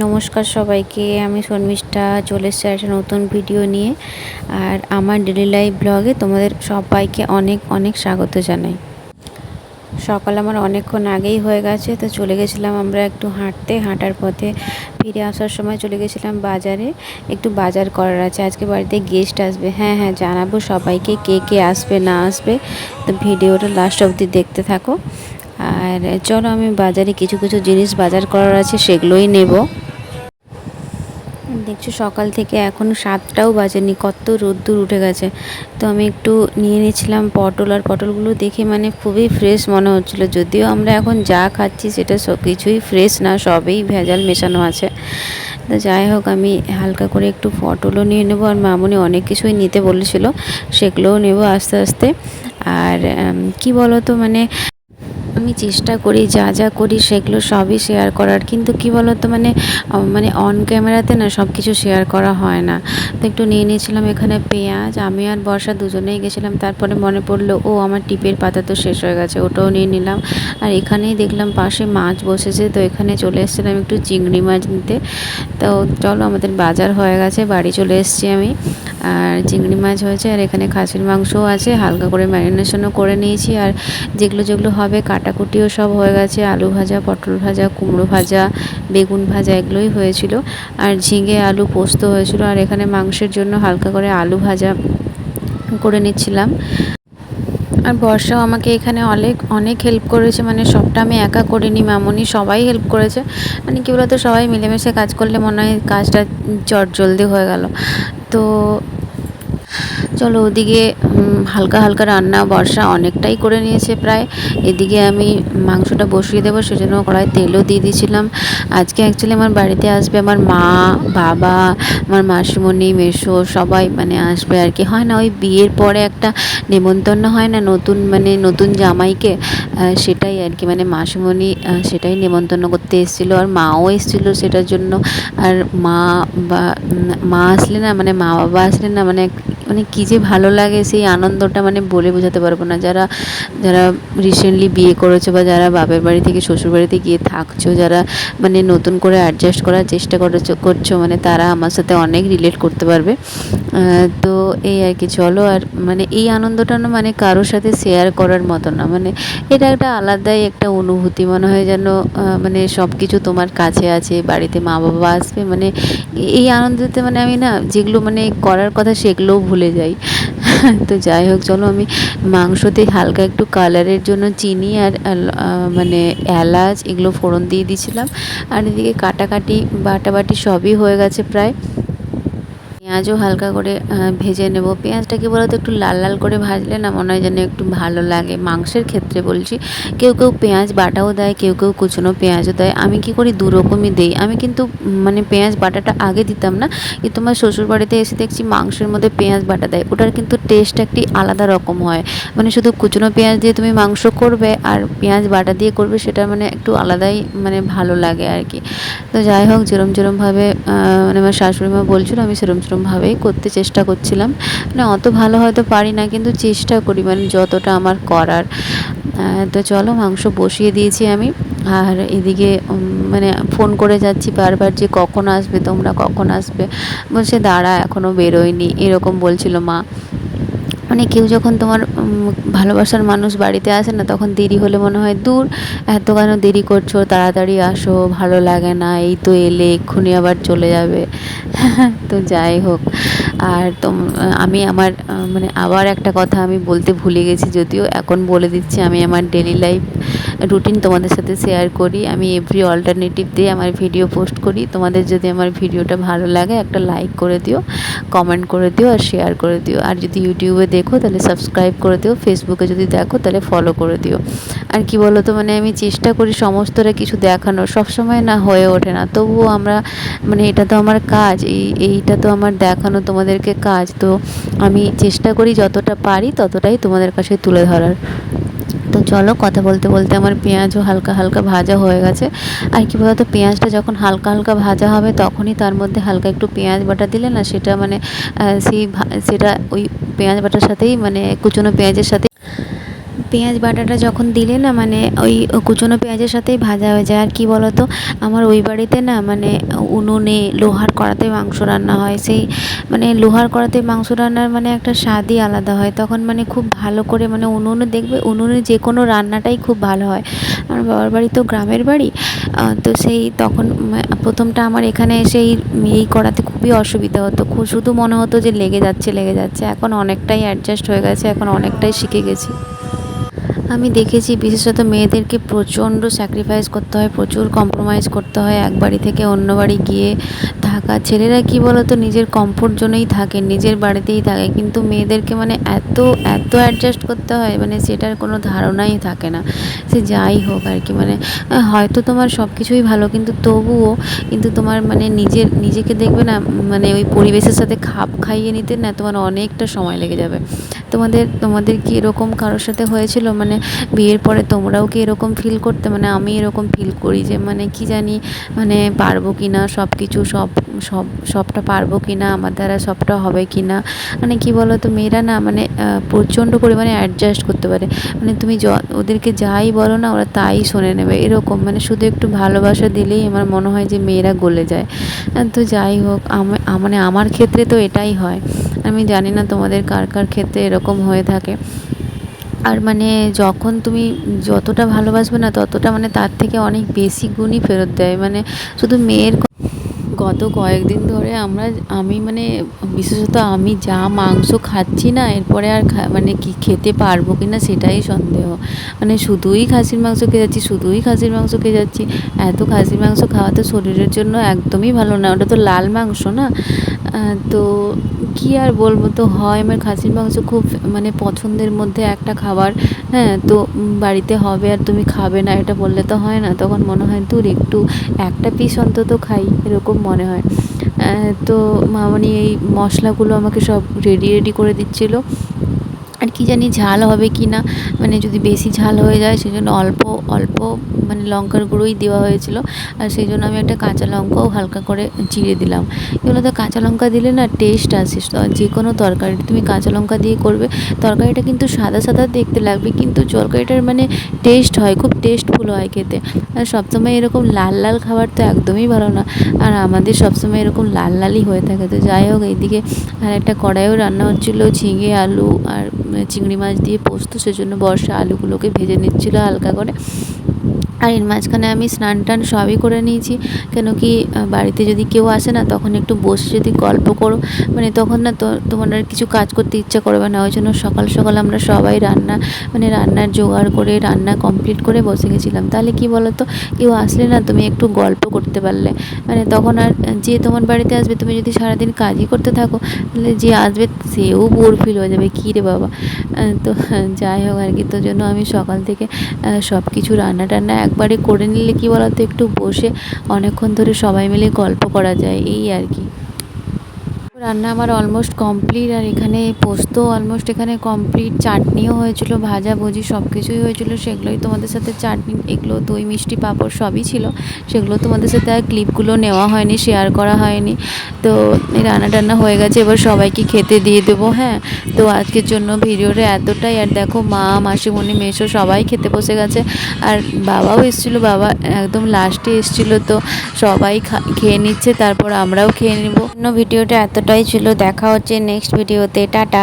নমস্কার সবাইকে, আমি শর্মিষ্ঠা, চলে এসেছি একটা নতুন ভিডিও নিয়ে। আর আমার ডেলি লাইফ ব্লগে তোমাদের সবাইকে অনেক অনেক স্বাগত জানাই। সকাল আমার অনেকক্ষণ আগেই হয়ে গেছে, তো চলে গেছিলাম আমরা একটু হাঁটতে। হাঁটার পথে ফিরে আসার সময় চলে গেছিলাম বাজারে। একটু বাজার করার আছে, আজকে বাড়িতে গেস্ট আসবে। হ্যাঁ হ্যাঁ জানাব সবাইকে কে কে আসবে, না আসবে। তো ভিডিওটা লাস্ট অবধি দেখতে থাকো। আর চলো আমি বাজারে কিছু কিছু জিনিস বাজার করার আছে, সেগুলোই নেব। দেখছ, সকাল থেকে এখন সাতটাও বাজেনি, কত রোদ্দুর উঠে গেছে। তো আমি একটু নিয়ে নিয়েছিলাম পটল, আর পটলগুলো দেখে মানে খুবই ফ্রেশ মনে হচ্ছিল। যদিও আমরা এখন যা খাচ্ছি সেটা সব কিছুই ফ্রেশ না, সবেই ভেজাল মেশানো আছে। তো যাই হোক, আমি হালকা করে একটু পটলও নিয়ে নেব, আর মামুনি অনেক কিছুই নিতে বলেছিল, সেগুলোও নেব আস্তে আস্তে। আর কি বলো তো মানে আমি চেষ্টা করি, যা যা করি সেগুলো সবই শেয়ার করার। কিন্তু কি বলতো মানে মানে অন ক্যামেরাতে না সব কিছু শেয়ার করা হয় না। তো একটু নিয়ে নিয়েছিলাম এখানে পেঁয়াজ, আমি আর বর্ষা দুজনেই গেছিলাম, তারপরে মনে পড়ল, ও আমার টিপের পাতা তো শেষ হয়ে গেছে, ওটাও নিয়ে নিলাম। আর এখানেই দেখলাম পাশে মাছ বসেছে, তো এখানে চলে এসেছিলাম একটু চিংড়ি মাছ নিতে। তো চলো, আমাদের বাজার হয়ে গেছে, বাড়ি চলে এসেছি আমি। আর চিংড়ি মাছ হয়েছে, আর এখানে খাসির মাংসও আছে, হালকা করে ম্যারিনেশনও করে নিয়েছি। আর যেগুলো যেগুলো হবে কাটাকুটিও সব হয়ে গেছে, আলু ভাজা, পটল ভাজা, কুমড়ো ভাজা, বেগুন ভাজা, এগুলোই হয়েছিল। আর ঝিঙে, আলু পোস্ত হয়েছিল। আর এখানে মাংসের জন্য হালকা করে আলু ভাজা করে নিচ্ছিলাম। আর বর্ষাও আমাকে এখানে অনেক অনেক হেল্প করেছে। মানে সবটা আমি একা করিনি, মামনি সবাই হেল্প করেছে। মানে কী বলতো, সবাই মিলেমিশে কাজ করলে মনে হয় কাজটা চট জলদি হয়ে গেল। তো চলো ওদিকে হালকা হালকা রান্না, বর্ষা অনেকটাই করে নিয়েছে প্রায়। এদিকে আমি মাংসটা বসিয়ে দেবো, সেজন্য কড়াই তেলও দিয়ে দিয়েছিলাম। আজকে অ্যাকচুয়ালি আমার বাড়িতে আসবে আমার মা, বাবা, আমার মাসিমণি, মেসো, সবাই মানে আসবে আর কি। হয় না, ওই বিয়ের পরে একটা নেমন্তন্ন হয় না নতুন মানে নতুন জামাইকে সেটাই আর কি। মানে মাসিমণি সেটাই নেমন্তন্ন করতে এসেছিল আর মাও এসেছিল সেটার জন্য। আর মা বা মা আসলে না মানে মা বাবা আসলে না মানে মানে কী যে ভালো লাগে সেই আনন্দটা মানে বলে বোঝাতে পারব না। যারা যারা রিসেন্টলি বিয়ে করেছ বা যারা বাপের বাড়ি থেকে শ্বশুর বাড়িতে গিয়ে থাকছো, যারা মানে নতুন করে অ্যাডজাস্ট করার চেষ্টা করেছ, করছ মানে তারা আমার সাথে অনেক রিলেট করতে পারবে। তো এই আর কি, চলো আর মানে এই আনন্দটা না মানে কারোর সাথে শেয়ার করার মতো না। মানে এটা একটা আলাদাই একটা অনুভূতি, মনে হয় যেন মানে সব কিছু তোমার কাছে আছে, বাড়িতে মা বাবা আসবে মানে এই আনন্দতে মানে আমি না যেগুলো মানে করার কথা সেগুলোও ভুলে যাই। তো যাই হোক, চলো আমি মাংসতে হালকা একটু কালারের জন্য চিনি আর মানে এলাচ এগুলো ফোড়ন দিয়ে দিয়েছিলাম আর এদিকে কাটাকাটি, বাটাবাটি সবই হয়ে গেছে প্রায়। পেঁয়াজও হালকা করে ভেজে নেব। পেঁয়াজটা কি বলতো একটু লাল লাল করে ভাজলে না মনে হয় যেন একটু ভালো লাগে। মাংসের ক্ষেত্রে বলছি, কেউ কেউ পেঁয়াজ বাটাও দেয়, কেউ কেউ কুচনো পেঁয়াজও দেয়। আমি কি করি, দু রকমই দিই। আমি কিন্তু মানে পেঁয়াজ বাটাটা আগে দিতাম না, কিন্তু আমার শ্বশুরবাড়িতে এসে দেখছি মাংসের মধ্যে পেঁয়াজ বাটা দেয়। ওটার কিন্তু টেস্ট একটি আলাদা রকম হয়। মানে শুধু কুচনো পেঁয়াজ দিয়ে তুমি মাংস করবে আর পেঁয়াজ বাটা দিয়ে করবে, সেটা মানে একটু আলাদাই মানে ভালো লাগে আর কি। তো যাই হোক, যেরম যেরমভাবে মানে আমার শাশুড়ি মা বলছিল, আমি সেরম সেরমভাবেই করতে চেষ্টা করছিলাম। মানে অত ভালো হয়তো পারি না, কিন্তু চেষ্টা করি মানে যতটা আমার করার। তো চলো, মাংস বসিয়ে দিয়েছি আমি। আর এদিকে মানে ফোন করে যাচ্ছি বারবার যে কখন আসবে, তোমরা কখন আসবে। বলছে, দাঁড়া এখনও বেরোয়নি, এরকম বলছিল মা। মানে কেউ যখন তোমার ভালোবাসার মানুষ বাড়িতে আসে না, তখন দেরি হলে মনে হয়, দূর, এত কেন দেরি করছ? তাড়াতাড়ি আসো, ভালো লাগে না, এই তো এলে, এক্ষুনি আবার চলে যাবে। তো যাই হোক, আর তো আমি আমার মানে আবার একটা কথা আমি বলতে ভুলে গেছি, যদিও এখন বলে দিচ্ছি, আমি আমার ডেলি লাইফ রুটিন তোমাদের সাথে শেয়ার করি। আমি এভরি অল্টারনেটিভ দিয়ে আমার ভিডিও পোস্ট করি। তোমাদের যদি আমার ভিডিওটা ভালো লাগে, একটা লাইক করে দিও কমেন্ট করে দিও আর শেয়ার করে দিও। আর যদি ইউটিউবে দেখো, তাহলে সাবস্ক্রাইব করে দিও। ফেসবুকে যদি দেখো, তাহলে ফলো করে দিও। আর কি বলো তো মানে আমি চেষ্টা করি সমস্তটা কিছু দেখানোর। সবসময় না হয়ে ওঠে না। তবুও আমরা মানে এটা তো আমার কাজ। এই, এইটা তো আমার দেখানো তোমাদেরকে কাজ। তো আমি চেষ্টা করি যতটা পারি, ততটাই তোমাদের কাছে তুলে ধরার। তো চলো কথা বলতে বলতে আমার পেঁয়াজও হালকা হালকা ভাজা হয়ে গেছে। আর কী বলতো, পেঁয়াজটা যখন হালকা হালকা ভাজা হবে তখনই তার মধ্যে হালকা একটু পেঁয়াজ বাটা দিলে না সেটা মানে সেই সেটা ওই পেঁয়াজ বাটার সাথেই মানে কুচনো পেঁয়াজের সাথে পেঁয়াজ বাটাটা যখন দিলে না মানে ওই কুচনো পেঁয়াজের সাথেই ভাজা হয়ে যায়। আর কি বলতো, আমার ওই বাড়িতে না মানে উনুনে লোহার কড়াতে মাংস রান্না হয়। সেই মানে লোহার কড়াতে মাংস রান্নার মানে একটা স্বাদই আলাদা হয়। তখন মানে খুব ভালো করে মানে উনুনে দেখবে, উনুনে যে কোনো রান্নাটাই খুব ভালো হয়। আমার বাবার বাড়ি তো গ্রামের বাড়ি তো সেই তখন প্রথমটা আমার এখানে এসে এই করাতে খুবই অসুবিধা হতো। খুব শুধু মনে হতো যে লেগে যাচ্ছে লেগে যাচ্ছে। এখন অনেকটাই অ্যাডজাস্ট হয়ে গেছে, এখন অনেকটাই শিখে গেছি। আমি দেখেছি বিশেষত মেয়েদেরকে প্রচণ্ড স্যাক্রিফাইস করতে হয়, প্রচুর কম্প্রোমাইজ করতে হয়। এক বাড়ি থেকে অন্য বাড়ি গিয়ে থাকা। ছেলেরা কি বলতো, নিজের কমফোর্ট জোনেই থাকে, নিজের বাড়িতেই থাকে। কিন্তু মেয়েদেরকে মানে এত এত অ্যাডজাস্ট করতে হয় মানে সেটার কোনো ধারণাই থাকে না। সে যাই হোক আর কি মানে হয়তো তোমার সব কিছুই ভালো, কিন্তু তবুও কিন্তু তোমার মানে নিজের, নিজেকে দেখবে না মানে ওই পরিবেশের সাথে খাপ খাইয়ে নিতে না তোমার অনেকটা সময় লেগে যাবে। তোমাদের তোমাদের কি এরকম কারোর সাথে হয়েছিল? মানে বিয়ের পরে তোমরাও কি এরকম ফিল করতে? মানে আমি এরকম ফিল করি যে মানে কি জানি মানে পারব কি না সব কিছু সব সব সবটা পারব কি না আমার দ্বারা সবটা হবে কি না মানে কি বলো তো মেয়েরা না মানে প্রচণ্ড পরিমাণে অ্যাডজাস্ট করতে পারে। মানে তুমি য, ওদেরকে যাই বলো না, ওরা তাই শুনে নেবে। এরকম মানে শুধু একটু ভালোবাসা দিলেই আমার মনে হয় যে মেয়েরা গলে যায়। তো যাই হোক মানে আমার ক্ষেত্রে তো এটাই হয়। আমি জানি না তোমাদের কার কার ক্ষেত্রে এরকম হয়ে থাকে। আর মানে যখন তুমি যতটা ভালোবাসবে না, ততটা মানে তার থেকে অনেক বেশি গুণই ফেরত দেয়। মানে শুধু মেয়ের গত কয়েকদিন ধরে আমরা আমি মানে বিশেষত আমি যা মাংস খাচ্ছি না, এরপরে আর মানে কি খেতে পারব কি না সেটাই সন্দেহ। মানে শুধুই খাসির মাংস খেয়ে যাচ্ছি, শুধুই খাসির মাংস খেয়ে যাচ্ছি। এত খাসির মাংস খাওয়া তো শরীরের জন্য একদমই ভালো না, ওটা তো লাল মাংস না। তো কি আর বলব? তো হয়, আমার খাসির মাংস খুব মানে পছন্দের মধ্যে একটা খাবার। হ্যাঁ তো বাড়িতে হবে আর তুমি খাবে না, এটা বললে তো হয় না। তখন মনে হয়, দূর, একটু একটা পিস অন্তত খাই, এরকম মনে হয়। তো মামনি এই মশলাগুলো আমাকে সব রেডি রেডি করে দিচ্ছিল। কি জানি ঝাল হবে কি না মানে যদি বেশি ঝাল হয়ে যায় সেই জন্য অল্প অল্প মানে লঙ্কার গুঁড়োই দেওয়া হয়েছিল। আর সেই জন্য আমি একটা কাঁচা লঙ্কাও হালকা করে চিড়ে দিলাম। এগুলো তো কাঁচা লঙ্কা দিলে না টেস্ট আসে। যে কোনো তরকারি, তুমি কাঁচা লঙ্কা দিয়ে করবে। তরকারিটা কিন্তু সাদা সাদা দেখতে লাগবে, কিন্তু তরকারিটার মানে টেস্ট হয়, খুব টেস্টফুল হয় খেতে। আর সবসময় এরকম লাল লাল খাবার তো একদমই ভালো না। আর আমাদের সবসময় এরকম লাল, লালই হয়ে থাকে। তো যাই হোক, এইদিকে আর একটা কড়াইও রান্না হচ্ছিল, ঝিঙে, আলু আর চিংড়ি মাছ দিয়ে পোস্ত সেজন্য বর্ষা আলুগুলোকে ভেজে নিচ্ছিল হালকা করে। আর এর মাঝখানে আমি স্নান টান সবই করে নিয়েছি। কেন কি বাড়িতে যদি কেউ আসে না, তখন একটু বসে যদি গল্প করো। মানে তখন না তো, তোমার আর কিছু কাজ করতে ইচ্ছা করবে না। ওই জন্য সকাল সকাল আমরা সবাই রান্না মানে রান্নার জোগাড় করে, রান্না কমপ্লিট করে বসে গেছিলাম। তাহলে কি বলো তো কেউ আসলে না তুমি একটু গল্প করতে পারলে। মানে তখন আর যে তোমার বাড়িতে আসবে, তুমি যদি সারাদিন কাজই করতে থাকো, তাহলে যে আসবে সেও বোর ফিল হয়ে যাবে। কী রে বাবা? তো যাই হোক আর কি তো জন্য আমি সকাল থেকে সব কিছু রান্না একবারে করে নিলে কি বলতো, একটু বসে অনেকক্ষণ ধরে সবাই মিলে গল্প করা যায়, এই আর কি। রান্না আমার অলমোস্ট কমপ্লিট আর এখানে পোস্ত অলমোস্ট এখানে কমপ্লিট চাটনিও হয়েছিল, ভাজা, ভুজি সব কিছুই হয়েছিল। সেগুলোই তোমাদের সাথে চাটনি, এগুলো দই, মিষ্টি, পাঁপড় সবই ছিল। সেগুলো তোমাদের সাথে আর ক্লিপগুলো নেওয়া হয়নি শেয়ার করা হয়নি। তো রান্না টান্না হয়ে গেছে, এবার সবাইকে খেতে দিয়ে দেবো হ্যাঁ? তো আজকের জন্য ভিডিওটা এতটাই। আর দেখো মা, মাসিমণি মেশো সবাই খেতে বসে গেছে। আর বাবাও এসেছিল, বাবা একদম লাস্টে এসেছিল। তো সবাই খেয়ে নিচ্ছে, তারপর আমরাও খেয়ে নেব। ভিডিওটা এতটাই ছিল দেখা হচ্ছে নেক্সট ভিডিওতে টাটা।